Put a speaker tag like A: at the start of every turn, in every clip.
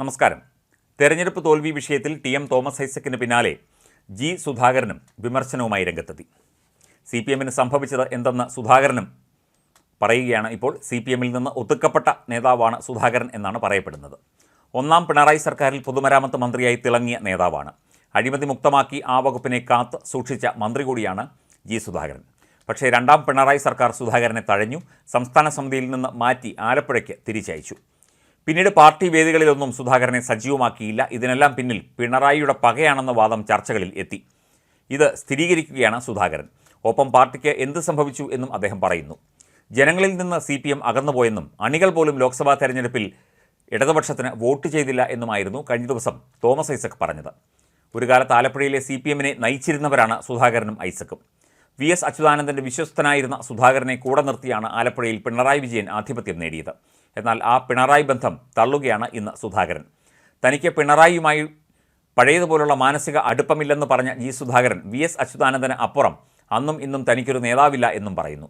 A: നമസ്കാരം. തെരഞ്ഞെടുപ്പ് തോൽവി വിഷയത്തിൽ ടി എം തോമസ് ഐസക്കിന് പിന്നാലെ ജി സുധാകരനും വിമർശനവുമായി രംഗത്തെത്തി. സി പി എമ്മിന് സംഭവിച്ചത് എന്തെന്ന് സുധാകരനും പറയുകയാണ് ഇപ്പോൾ. സി പി എമ്മിൽ നിന്ന് ഒതുക്കപ്പെട്ട നേതാവാണ് സുധാകരൻ എന്നാണ് പറയപ്പെടുന്നത്. ഒന്നാം പിണറായി സർക്കാരിൽ പൊതുമരാമത്ത് മന്ത്രിയായി തിളങ്ങിയ നേതാവാണ്. അഴിമതി മുക്തമാക്കി ആ വകുപ്പിനെ കാത്ത് സൂക്ഷിച്ച മന്ത്രി കൂടിയാണ് ജി സുധാകരൻ. പക്ഷേ രണ്ടാം പിണറായി സർക്കാർ സുധാകരനെ തഴഞ്ഞു സംസ്ഥാന സമിതിയിൽ നിന്ന് മാറ്റി ആലപ്പുഴയ്ക്ക് തിരിച്ചയച്ചു. പിന്നീട് പാർട്ടി വേദികളിലൊന്നും സുധാകരനെ സജീവമാക്കിയില്ല. ഇതിനെല്ലാം പിന്നിൽ പിണറായിയുടെ പകയാണെന്ന വാദം ചർച്ചകളിൽ എത്തി. ഇത് സ്ഥിരീകരിക്കുകയാണ് സുധാകരൻ. ഒപ്പം പാർട്ടിക്ക് എന്ത് സംഭവിച്ചു എന്നും അദ്ദേഹം പറയുന്നു. ജനങ്ങളിൽ നിന്ന് സി പി എം അകന്നുപോയെന്നും അണികൾ പോലും ലോക്സഭാ തെരഞ്ഞെടുപ്പിൽ ഇടതുപക്ഷത്തിന് വോട്ട് ചെയ്തില്ല എന്നുമായിരുന്നു കഴിഞ്ഞ ദിവസം തോമസ് ഐസക് പറഞ്ഞത്. ഒരു കാലത്ത് ആലപ്പുഴയിലെ സി പി എമ്മിനെ നയിച്ചിരുന്നവരാണ് സുധാകരനും ഐസക്കും. വി എസ് അച്യുതാനന്ദന്റെ വിശ്വസ്തനായിരുന്ന സുധാകരനെ കൂടെ നിർത്തിയാണ് ആലപ്പുഴയിൽ പിണറായി വിജയൻ ആധിപത്യം നേടിയത്. എന്നാൽ ആ പിണറായി ബന്ധം തള്ളുകയാണ് ഇന്ന് സുധാകരൻ. തനിക്ക് പിണറായിയുമായി പഴയതുപോലുള്ള മാനസിക അടുപ്പമില്ലെന്ന് പറഞ്ഞ ജി സുധാകരൻ വി എസ് അച്യുതാനന്ദന് അപ്പുറം അന്നും ഇന്നും തനിക്കൊരു നേതാവില്ല എന്നും പറയുന്നു.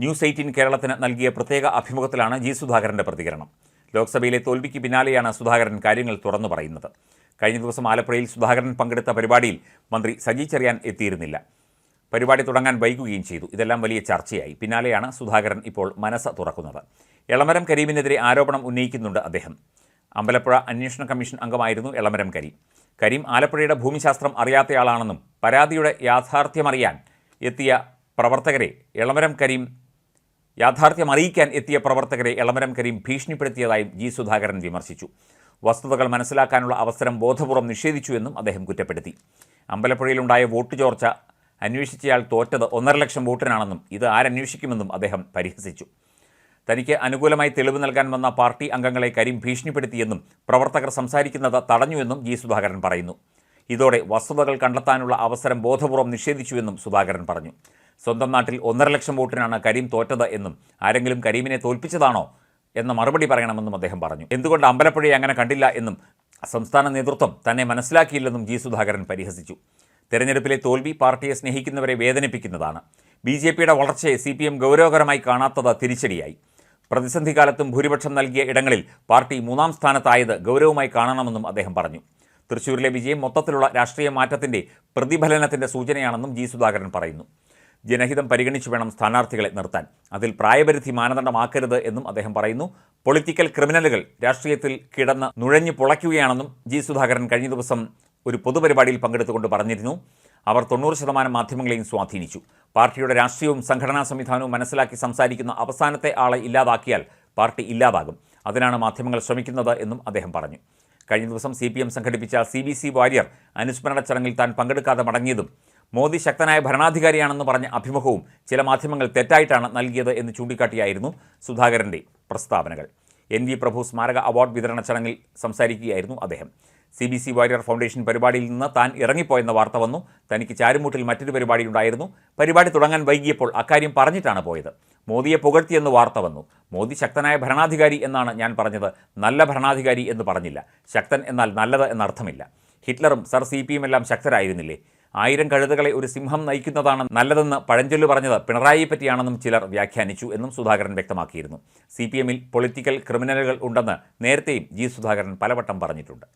A: ന്യൂസ് എയ്റ്റീൻ കേരളത്തിന് നൽകിയ പ്രത്യേക അഭിമുഖത്തിലാണ് ജി സുധാകരന്റെ പ്രതികരണം. ലോക്സഭയിലെ തോൽവിക്ക് പിന്നാലെയാണ് സുധാകരൻ കാര്യങ്ങൾ തുറന്നു പറയുന്നത്. കഴിഞ്ഞ ദിവസം ആലപ്പുഴയിൽ സുധാകരൻ പങ്കെടുത്ത പരിപാടിയിൽ മന്ത്രി സജി ചെറിയാൻ എത്തിയിരുന്നില്ല. പരിപാടി തുടങ്ങാൻ വൈകുകയും ചെയ്തു. ഇതെല്ലാം വലിയ ചർച്ചയായി. പിന്നാലെയാണ് സുധാകരൻ ഇപ്പോൾ മനസ്സ് തുറക്കുന്നത്. എളമരം കരീമിനെതിരെ ആരോപണം ഉന്നയിക്കുന്നുണ്ട് അദ്ദേഹം. അമ്പലപ്പുഴ അന്വേഷണ കമ്മീഷൻ അംഗമായിരുന്നു എളമരം കരീം. കരീം ആലപ്പുഴയുടെ ഭൂമിശാസ്ത്രം അറിയാത്തയാളാണെന്നും പരാതിയുടെ യാഥാർത്ഥ്യമറിയാൻ എത്തിയ പ്രവർത്തകരെ എളമരം കരീം യാഥാർത്ഥ്യം അറിയിക്കാൻ എത്തിയ പ്രവർത്തകരെ എളമരം കരീം ഭീഷണിപ്പെടുത്തിയതായും ജി സുധാകരൻ വിമർശിച്ചു. വസ്തുതകൾ മനസ്സിലാക്കാനുള്ള അവസരം ബോധപൂർവം നിഷേധിച്ചുവെന്നും അദ്ദേഹം കുറ്റപ്പെടുത്തി. അമ്പലപ്പുഴയിലുണ്ടായ വോട്ട് ചോർച്ച അന്വേഷിച്ചയാൾ തോറ്റത് ഒന്നര ലക്ഷം വോട്ടിനാണെന്നും ഇത് ആരന്വേഷിക്കുമെന്നും അദ്ദേഹം പരിഹസിച്ചു. തനിക്ക് അനുകൂലമായി തെളിവ് നൽകാൻ വന്ന പാർട്ടി അംഗങ്ങളെ കരീം ഭീഷണിപ്പെടുത്തിയെന്നും പ്രവർത്തകർ സംസാരിക്കുന്നത് തടഞ്ഞുവെന്നും ജി സുധാകരൻ പറയുന്നു. ഇതോടെ വസ്തുതകൾ കണ്ടെത്താനുള്ള അവസരം ബോധപൂർവം നിഷേധിച്ചുവെന്നും സുധാകരൻ പറഞ്ഞു. സ്വന്തം നാട്ടിൽ ഒന്നര ലക്ഷം വോട്ടിനാണ് കരീം തോറ്റത് എന്നും ആരെങ്കിലും കരീമിനെ തോൽപ്പിച്ചതാണോ എന്ന മറുപടി പറയണമെന്നും അദ്ദേഹം പറഞ്ഞു. എന്തുകൊണ്ട് അമ്പലപ്പുഴയെ അങ്ങനെ കണ്ടില്ല എന്നും സംസ്ഥാന നേതൃത്വം തന്നെ മനസ്സിലാക്കിയില്ലെന്നും ജി സുധാകരൻ പരിഹസിച്ചു. തെരഞ്ഞെടുപ്പിലെ തോൽവി പാർട്ടിയെ സ്നേഹിക്കുന്നവരെ വേദനിപ്പിക്കുന്നതാണ്. ബി ജെ പിയുടെ വളർച്ചയെ സി പി എം ഗൗരവകരമായി കാണാത്തത് തിരിച്ചടിയായി. പ്രതിസന്ധി കാലത്തും ഭൂരിപക്ഷം നൽകിയ ഇടങ്ങളിൽ പാർട്ടി മൂന്നാം സ്ഥാനത്തായത് ഗൗരവമായി കാണണമെന്നും അദ്ദേഹം പറഞ്ഞു. തൃശൂരിലെ വിജയം മൊത്തത്തിലുള്ള രാഷ്ട്രീയ മാറ്റത്തിന്റെ പ്രതിഫലനത്തിന്റെ സൂചനയാണെന്നും ജി സുധാകരൻ പറയുന്നു. ജനഹിതം പരിഗണിച്ചു വേണം സ്ഥാനാർത്ഥികളെ നിർത്താൻ. അതിൽ പ്രായപരിധി മാനദണ്ഡമാക്കരുത് എന്നും അദ്ദേഹം പറയുന്നു. പൊളിറ്റിക്കൽ ക്രിമിനലുകൾ രാഷ്ട്രീയത്തിൽ കിടന്ന് നുഴഞ്ഞു പുളയ്ക്കുകയാണെന്നും ജി സുധാകരൻ കഴിഞ്ഞ ദിവസം ഒരു പൊതുപരിപാടിയിൽ പങ്കെടുത്തുകൊണ്ട് പറഞ്ഞിരുന്നു. അവർ തൊണ്ണൂറ് ശതമാനം മാധ്യമങ്ങളെയും സ്വാധീനിച്ചു. പാർട്ടിയുടെ രാഷ്ട്രീയവും സംഘടനാ സംവിധാനവും മനസ്സിലാക്കി സംസാരിക്കുന്ന അവസാനത്തെ ആളെ ഇല്ലാതാക്കിയാൽ പാർട്ടി ഇല്ലാതാകും. അതിനാണ് മാധ്യമങ്ങൾ ശ്രമിക്കുന്നത് എന്നും അദ്ദേഹം പറഞ്ഞു. കഴിഞ്ഞ ദിവസം സി പി എം സംഘടിപ്പിച്ച സി ബി സി വാരിയർ അനുസ്മരണ ചടങ്ങിൽ താൻ പങ്കെടുക്കാതെ മടങ്ങിയതും മോദി ശക്തനായ ഭരണാധികാരിയാണെന്ന് പറഞ്ഞ അഭിമുഖവും ചില മാധ്യമങ്ങൾ തെറ്റായിട്ടാണ് നൽകിയത് എന്ന് ചൂണ്ടിക്കാട്ടിയായിരുന്നു സുധാകരന്റെ പ്രസ്താവനകൾ. എൻ വി പ്രഭു സ്മാരക അവാർഡ് വിതരണ ചടങ്ങിൽ സംസാരിക്കുകയായിരുന്നു അദ്ദേഹം. C B C Warrier foundation പരിപാടിയിൽ നിന്ന് താൻ ഇറങ്ങിപ്പോയെന്ന വാർത്ത വന്നു. തനിക്ക് ചാരുമൂട്ടിൽ മറ്റൊരു പരിപാടി ഉണ്ടായിരുന്നു പരിപാടി തുടങ്ങാൻ വൈകിയപ്പോൾ അക്കാര്യം പറഞ്ഞിട്ടാണ് പോയത്. മോദിയെ പുകഴ്ത്തിയെന്ന് വാർത്ത വന്നു. മോദി ശക്തനായ ഭരണാധികാരി എന്നാണ് ഞാൻ പറഞ്ഞത്. നല്ല ഭരണാധികാരി എന്ന് പറഞ്ഞില്ല. ശക്തൻ എന്നാൽ നല്ലത് എന്നർത്ഥമില്ല. ഹിറ്റ്ലറും സർ സി പിയും എല്ലാം ശക്തരായിരുന്നില്ലേ? ആയിരം കഴുതകളെ ഒരു സിംഹം നയിക്കുന്നതാണ് നല്ലതെന്ന് പഴഞ്ചൊല്ല് പറഞ്ഞത് പിണറായിയെ പറ്റിയാണെന്നും ചിലർ വ്യാഖ്യാനിച്ചു എന്നും സുധാകരൻ വ്യക്തമാക്കിയിരുന്നു. സി പി എമ്മിൽ പൊളിറ്റിക്കൽ ക്രിമിനലുകൾ ഉണ്ടെന്ന് നേരത്തെയും ജി സുധാകരൻ പലവട്ടം പറഞ്ഞിട്ടുണ്ട്.